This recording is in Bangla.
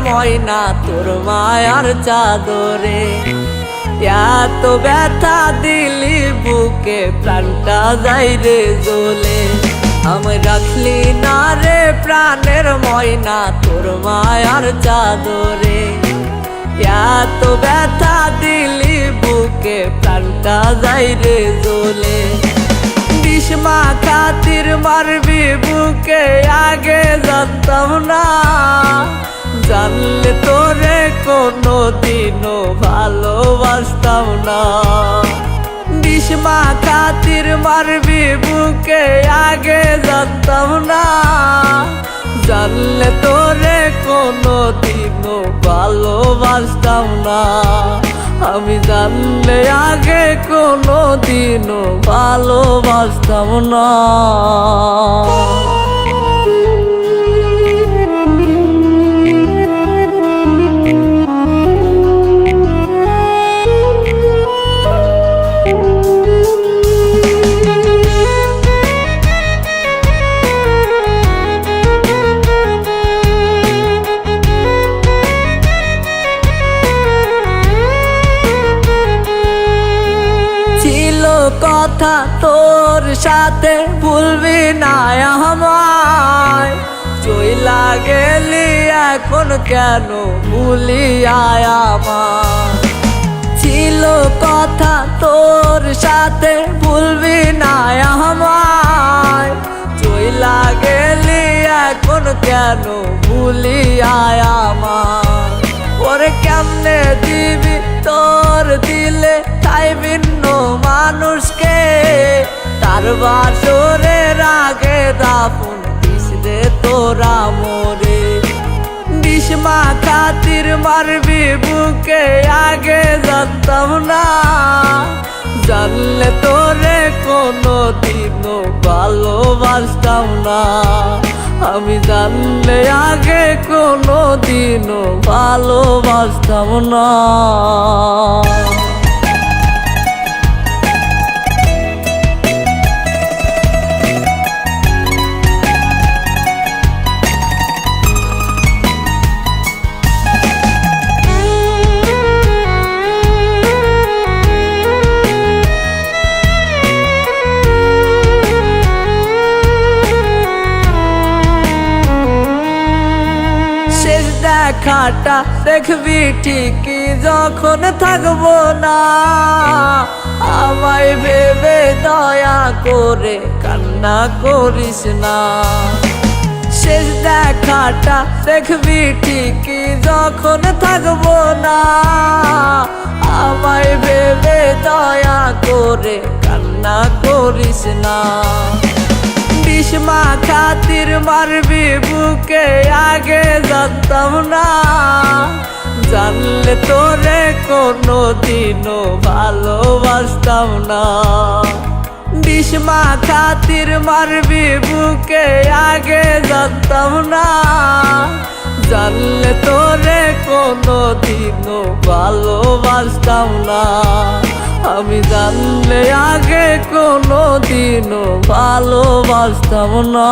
ময়না, তোর মায়ার চাদরে। এত ব্যথা দিলি বুকে, প্রাণটা যাই রে জ্বলে। আমি রাখলি না রে প্রাণের ময়না, তোর মায়ার চাদরে। এত ব্যথা দিলি বুকে, প্রাণটা যাই রে জ্বলে। বিষ্মা খাতির মারবি বুকে, আগে জানতাম না। বিষ্মা খাতির মারবি, বুকে আগে জানতাম না। জানলে তোরে কোনো দিনও ভালোবাসতাম না। আমি জানলে আগে কোনো দিনও ভালোবাসতাম না। কথা তোর সাথে ভুলবি না আমায়। চইলা গেলি এখন কেন ভুলি আমার ছিল কথা তোর সাথে ভুলবি না আমায়। চইলা গেলি এখন কেন ভুলি আমার ওরে কেমনে দিবি তোর দিলে তাই ভিন্ন মানুষকে। তার বাসরে রাগে দাপুন রে তোরা মোরে। বিষ্মা খাতির মারবি বুকে, আগে জানতাম না। জানলে তোরে কোনো দিনও ভালোবাসতাম না। আমি জানলে আগে কোনো দিনও ভালোবাসতাম না। দেখাটা দেখবি ঠিকই, যখন থাকব না। আমায় ভেবে দয়া করে কান্না করিস না। শেষ দেখাটা দেখবি ঠিকই, যখন থাকব না। আমায় ভেবে দয়া করে কান্না করিস না। বিষ্মা খাতির মারবি বুকে আগে জানতাম না। জানলে তোরে কোনো দিনও ভালোবাসতাম না। বিষ্মা খাতির মারবি বুকে, আগে জানতাম না। জানলে তোরে কোনো দিনও ভালোবাসতাম না। আমি জানলে আগে কোনো দিনও ভালোবাসতাম না।